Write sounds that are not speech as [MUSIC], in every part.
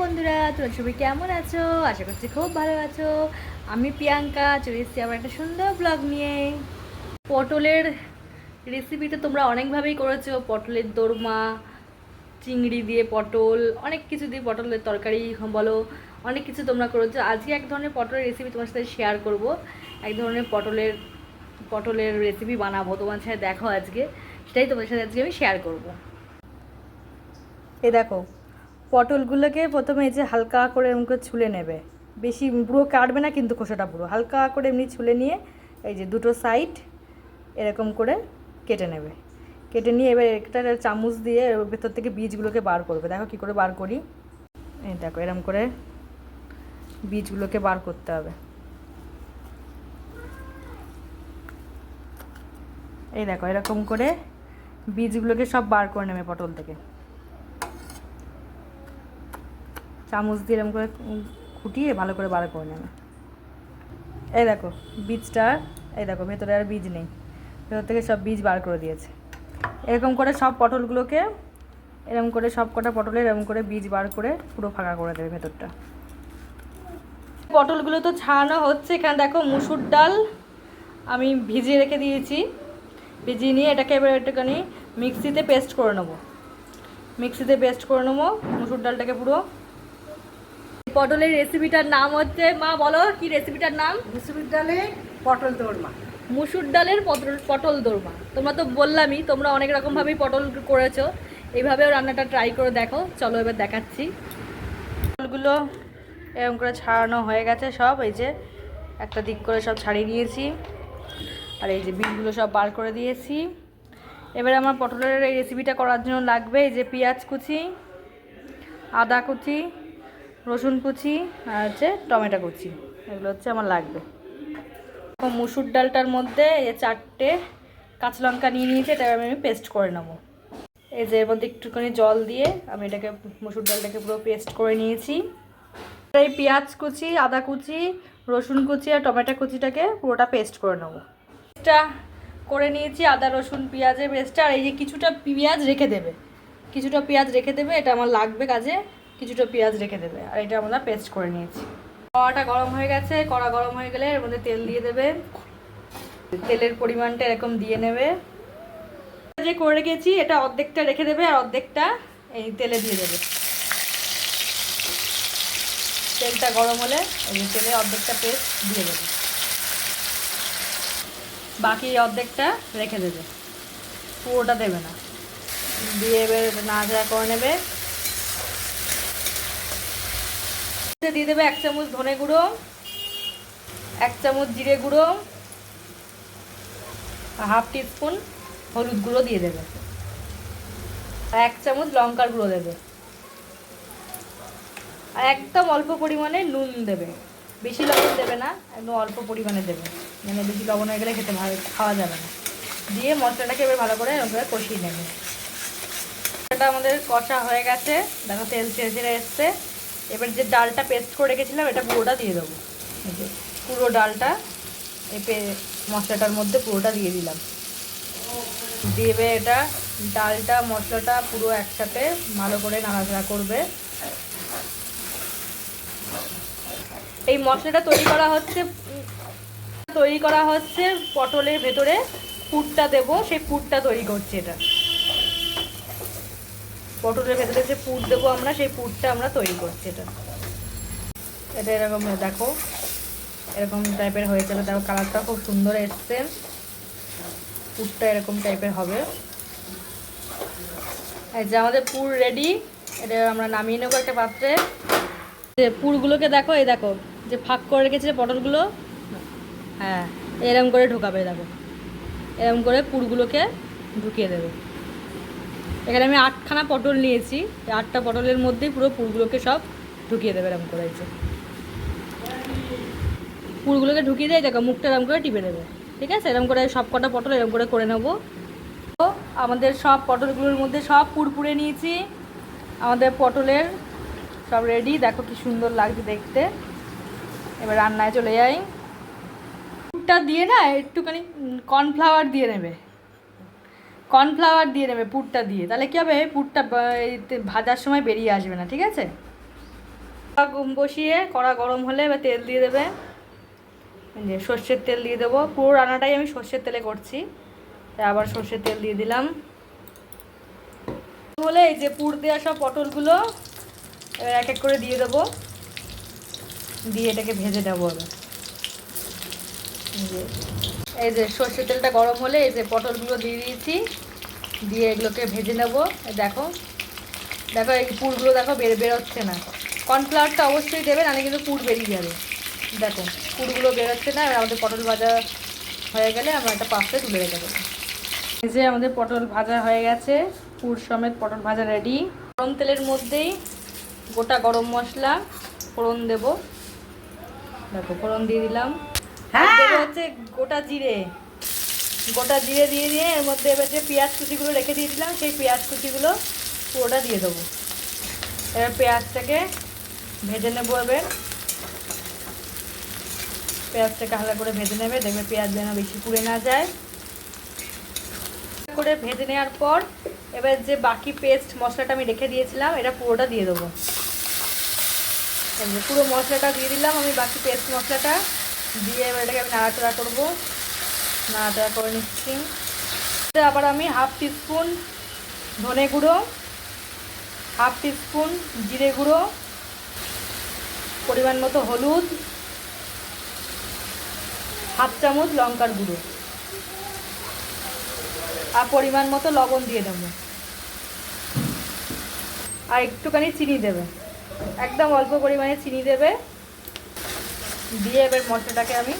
বন্ধুরা সবাই কেমন আছো? আশা করছি খুব ভালো আছো। আমি প্রিয়াঙ্কা, চলে এসেছি আবার একটা সুন্দর ব্লগ নিয়ে। পটলের রেসিপি তো তোমরা অনেকভাবেই করেছ। পটলের দোরমা, চিংড়ি দিয়ে পটল, অনেক কিছু দিয়ে পটলের তরকারি, বলো, অনেক কিছু তোমরা করেছ। আজকে এক ধরনের পটলের রেসিপি তোমার সাথে শেয়ার করব। এক ধরনের পটলের পটলের রেসিপি বানাবো। তোমার সাথে দেখো আজকে। সেটাই তোমার সাথে আজকে আমি শেয়ার করব। এই দেখো, পটলগুলোকে প্রথমে এই যে হালকা করে এরকম করে ছুলে নেবে। বেশি পুরো কাটবে না, কিন্তু খোসাটা পুরো। হালকা করে এমনি ছুলে নিয়ে এই যে দুটো সাইড এরকম করে কেটে নেবে। কেটে নিয়ে এবার একটা চামচ দিয়ে ভেতর থেকে বীজগুলোকে বার করবে। দেখো কী করে বার করি। এই দেখো, এরকম করে বীজগুলোকে বার করতে হবে। এই দেখো, এরকম করে বীজগুলোকে সব বার করে নেবে পটল থেকে। চামচ দিয়ে এরকম করে খুঁটিয়ে ভালো করে বার করে নেবে। এই দেখো, বীজটা, এই দেখো, ভেতরে আর বীজ নেই। ভেতর থেকে সব বীজ বার করে দিয়েছে। এরকম করে সব পটলগুলোকে, এরকম করে সব কটা পটলের এরকম করে বীজ বার করে পুরো ফাঁকা করে দেবে ভেতরটা। পটলগুলো তো ছাড়ানো হচ্ছে, এখানে দেখো মুসুর ডাল আমি ভিজিয়ে রেখে দিয়েছি। ভিজিয়ে নিয়ে এটাকে এবার একটুখানি মিক্সিতে পেস্ট করে নেব। মিক্সিতে পেস্ট করে নেব মুসুর ডালটাকে পুরো। পটলের রেসিপিটার নাম হচ্ছে মা বলো কি রেসিপিটার নাম? মুসুর ডালে পটল দোরমা। মুসুর ডালের পটল পটল দোরমা। তোমরা তো বললামই তোমরা অনেক রকমভাবেই পটল করেছ। এইভাবেও রান্নাটা ট্রাই করে দেখো। চলো এবার দেখাচ্ছি। পটলগুলো এরকম করে ছাড়ানো হয়ে গেছে সব। এই যে একটা দিক করে সব ছাড়িয়ে নিয়েছি। আর এই যে বীজগুলো সব বার করে দিয়েছি। এবার আমার পটলের এই রেসিপিটা করার জন্য লাগবে এই যে পেঁয়াজ কুচি আদা কুচি রসুন কুচি আর হচ্ছে টমেটো কুচি। এগুলো হচ্ছে আমার লাগবে। মুসুর ডালটার মধ্যে এই চারটে কাঁচা লঙ্কা নিয়ে নিয়েছি এটা আমি পেস্ট করে নেব। এই যে এর মধ্যে একটুখানি জল দিয়ে আমি এটাকে, মুসুর ডালটাকে পুরো পেস্ট করে নিয়েছি। এই পেঁয়াজ কুচি, আদা কুচি, রসুন কুচি আর টমেটো কুচিটাকে পুরোটা পেস্ট করে নেব। পেস্টটা করে নিয়েছি, আদা, রসুন, পেঁয়াজের পেস্টটা আর এই যে কিছুটা পেঁয়াজ রেখে দেবে, কিছুটা পেঁয়াজ রেখে দেবে, এটা আমার লাগবে কাজে। কিছুটা পেঁয়াজ রেখে দেবে, আর এটা আমরা পেস্ট করে নিয়েছি। কড়াটা গরম হয়ে গেছে, কড়া গরম হয়ে গেলে এর মধ্যে তেল দিয়ে দেবে। তেলের পরিমাণটা এরকম দিয়ে নেবে। যে করে রেখেছি, এটা অর্ধেকটা রেখে দেবে আর অর্ধেকটা এই তেলে দিয়ে দেবে। তেলটা গরম হলে এই তেলে অর্ধেকটা পেস্ট দিয়ে দেবে। বাকি অর্ধেকটা রেখে দেবে। পুরোটা দেবে না। দিয়ে এবার নাড়াচাড়া করে নেবে। দিয়ে দেবে এক চামচ ধনে গুঁড়ো, এক চামচ জিরে গুঁড়ো, হাফ টিস্পুন হলুদ গুঁড়ো দিয়ে দেবে। আর এক চামচ লঙ্কার গুঁড়ো দেবে। আর একদম অল্প পরিমাণে নুন দেবে। বেশি লবণ দেবে না, একদম অল্প পরিমাণে দেবে। মানে বেশি লবণ হয়ে গেলে খেতে ভালো খাওয়া যাবে না। দিয়ে মশলাটাকে এবার ভালো করে এরকম কষিয়ে নেবে। মশলাটা আমাদের কষা হয়ে গেছে। দেখো তেল ছেড়ে ছেড়ে এসছে। এবার যে ডালটা পেস্ট করে রেখেছিলাম, এটা পুরোটা দিয়ে দেবো। পুরো ডালটা, এই পে- মশলাটার মধ্যে পুরোটা দিয়ে দিলাম। দেবে এটা ডালটা, মশলাটা পুরো একসাথে ভালো করে নাড়াচাড়া করবে। এই মশলাটা তৈরি করা হচ্ছে, তৈরি করা হচ্ছে পটলের ভেতরে পুরটা দেবো, সেই পুরটা তৈরি করছে এটা। পটলের ভেতরে যে পুর দেবো আমরা, সেই পুরটা আমরা তৈরি করছি এটা। এটা এরকম দেখো, এরকম টাইপের হয়েছিল দেখো কালারটা খুব সুন্দর এসছে। পুরটা এরকম টাইপের হবে। এই যে আমাদের পুর রেডি এটা আমরা নামিয়ে নেব একটা পাত্রে। যে পুরগুলোকে দেখো, এই দেখো, যে ফাঁক করে রেখেছে পটলগুলো। হ্যাঁ এরম করে ঢোকাবে, দেখো। এরম করে পুরগুলোকে ঢুকিয়ে দেবে। এখানে আমি আটখানা পটল নিয়েছি। আটটা পটলের মধ্যেই পুরো পুরগুলোকে সব ঢুকিয়ে দেবে এরম করে পুরগুলোকে ঢুকিয়ে দেয় দেখো মুখটা এরম করে টিপে দেবে। ঠিক আছে? এরম করে সব কটা পটল এরম করে করে নেব। তো আমাদের সব পটলগুলোর মধ্যে সব পুর পুড়ে নিয়েছি। আমাদের পটলের সব রেডি দেখো কি সুন্দর লাগছে দেখতে। এবার রান্নায় চলে যাই। দিয়ে না একটুখানি কর্নফ্লাওয়ার দিয়ে নেবে। কর্নফ্লাওয়ার দিয়ে নেবে পুরটা দিয়ে। তাহলে কী হবে? পুরটা ভাজার সময় বেরিয়ে আসবে না, ঠিক আছে? বসিয়ে, কড়া গরম হলে এবার তেল দিয়ে দেবে। যে সর্ষের তেল দিয়ে দেবো। পুরো রান্নাটাই আমি সর্ষের তেলে করছি। তাই আবার সর্ষের তেল দিয়ে দিলাম। বলে এই যে পুর দেওয়া সব পটলগুলো, এবার এক এক করে দিয়ে দেবো। দিয়ে এটাকে ভেজে দেবো এবার। এই যে- সর্ষের তেলটা গরম হলে এই যে পটলগুলো দিয়ে দিয়েছি, দিয়ে এগুলোকে ভেজে নেব। দেখো দেখো এই পুরগুলো দেখো বের, বেরোচ্ছে না। কর্নফ্লাওয়ারটা অবশ্যই দেবে নাহলে কিন্তু পুর বেরিয়ে যাবে। দেখো, পুরগুলো বেরোচ্ছে না, এবার আমাদের পটল ভাজা হয়ে গেলে আমরা একটা পাত্রে তুলে রেখে দেবো। এই যে আমাদের পটল ভাজা হয়ে গেছে, পুর সমেত পটল ভাজা রেডি গরম তেলের মধ্যেই গোটা গরম মশলা ফোড়ন দেব। দেখো, ফোড়ন দিয়ে দিলাম। আর হ্যাঁ। হচ্ছে গোটা জিরে। গোটা জিরে দিয়ে দিয়ে এর মধ্যে এবার যে পেঁয়াজ কুচিগুলো রেখে দিয়েছিলাম, সেই পেঁয়াজ কুচিগুলো পুরোটা দিয়ে দেবো। এবার পেঁয়াজটাকে ভেজে নেব এবার। পেঁয়াজটাকে হালকা করে ভেজে নেবে, দেখবে পেঁয়াজ যেন বেশি পুড়ে না যায়। করে ভেজে নেওয়ার পর এবার যে বাকি পেস্ট মশলাটা আমি রেখে দিয়েছিলাম, এটা পুরোটা দিয়ে দেবো। পুরো মশলাটা দিয়ে দিলাম, আমি বাকি পেস্ট মশলাটা। দিয়ে এবার এটাকে আমি নাড়াচাড়া করব। নাড়াচাড়া করে নিচ্ছি। আবার আমি হাফ টিস্পুন ধনে গুঁড়ো, হাফ টিস্পুন জিরে গুঁড়ো, পরিমাণ মতো হলুদ, হাফ চামচ লঙ্কার গুঁড়ো। আর পরিমাণ মতো লবণ দিয়ে দেবো। আর একটুখানি চিনি দেবে। একদম অল্প পরিমাণে চিনি দেবে। দিয়ে এবার মশলাটাকে আমি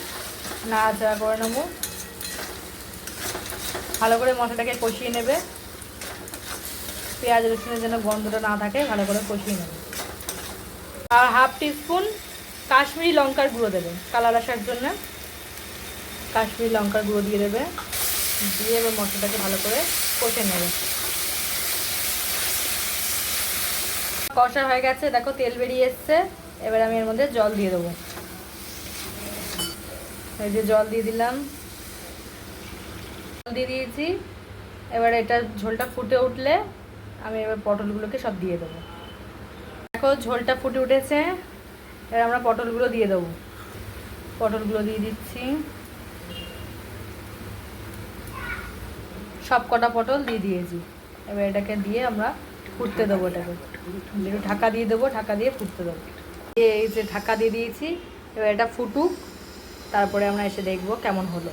নাড়াচাড়া করে নেব। ভালো করে মশলাটাকে কষিয়ে নেবে। পেঁয়াজ, রসুনের যেন গন্ধটা না থাকে, ভালো করে কষিয়ে নেবে। আর হাফ টিস্পুন কাশ্মীরি লঙ্কার গুঁড়ো দেবে, কালার আসার জন্য। কাশ্মীরি লঙ্কার গুঁড়ো দিয়ে দেবে। দিয়ে এবার মশলাটাকে ভালো করে কষে নেবে। কষা হয়ে গেছে, দেখো তেল বেরিয়ে এসছে। এবার আমি এর মধ্যে জল দিয়ে দেবো। এই যে জল দিয়ে দিলাম। জল দিয়ে দিয়েছি। এবার এটা ঝোলটা ফুটে উঠলে আমি এবার পটলগুলোকে সব দিয়ে দেবো। দেখো ঝোলটা ফুটে উঠেছে। এবার আমরা পটলগুলো দিয়ে দেবো। পটলগুলো দিয়ে দিচ্ছি। সব কটা পটল দিয়ে দিয়েছি। এবার এটাকে দিয়ে আমরা ফুটতে দেবো এটাকে। একটু ঢাকা দিয়ে দেবো, ঢাকা দিয়ে ফুটতে দেবো। এই যে ঢাকা দিয়ে দিয়েছি। এবার এটা ফুটুক। তারপরে আমরা এসে দেখব কেমন হলো।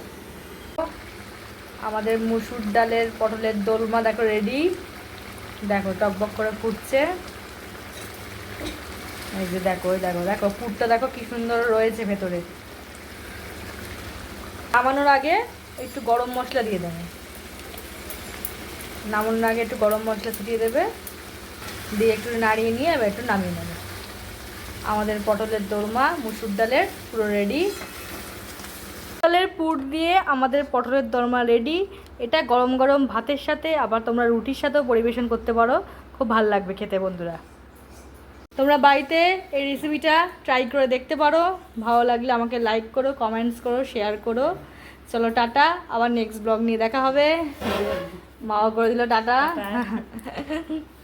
আমাদের মুসুর ডালের পটলের দোলমা দেখো রেডি দেখো, টকবক করে ফুটছে। এই যে দেখো দেখো দেখো, পুরটা দেখো কি সুন্দর রয়েছে ভেতরে। নামানোর আগে একটু গরম মশলা দিয়ে দেবে। নামানোর আগে একটু গরম মশলা ছিটিয়ে দেবে। দিয়ে একটু নাড়িয়ে নিয়ে এবার একটু নামিয়ে নেবে। আমাদের পটলের দোরমা মুসুর ডালের পুরো রেডি পটলের পুর দিয়ে আমাদের পটলের দরমা রেডি এটা গরম গরম ভাতের সাথে আবার তোমরা রুটির সাথেও পরিবেশন করতে পারো। খুব ভালো লাগবে খেতে বন্ধুরা। তোমরা বাড়িতে এই রেসিপিটা ট্রাই করে দেখতে পারো। ভালো লাগলে আমাকে লাইক করো কমেন্টস করো শেয়ার করো। চলো টাটা আবার নেক্সট ব্লগ নিয়ে দেখা হবে। মাও করে দিল টাটা। [LAUGHS]